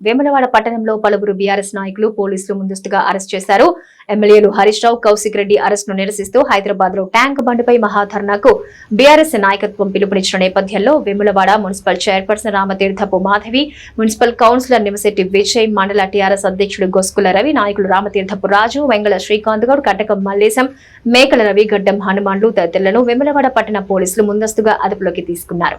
వేములవాడ పట్టణంలో పలువురు బీఆర్ఎస్ నాయకులు పోలీసులు ముందస్తుగా అరెస్ట్ చేశారు. ఎమ్మెల్యేలు హరీష్ రావు కౌశిక్ రెడ్డి అరెస్ట్ను నిరసిస్తూ హైదరాబాద్లో ట్యాంక్ బండిపై మహాధర్నాకు బీఆర్ఎస్ నాయకత్వం పిలుపునిచ్చిన నేపథ్యంలో Vemulawada municipal chairperson Ramatheerthapu Madhavi municipal councillor Nimashetti Vijay మండల టీఆర్ఎస్ అధ్యక్షుడు గొస్కుల రవి నాయకులు రామతీర్థపు రాజు వెంగళ శ్రీకాంత్ గౌడ్ కటకం మల్లేశం మేకల రవి గడ్డం హనుమాన్లు తదితరులను వేములవాడ పట్టణ పోలీసులు ముందస్తుగా అదుపులోకి తీసుకున్నారు.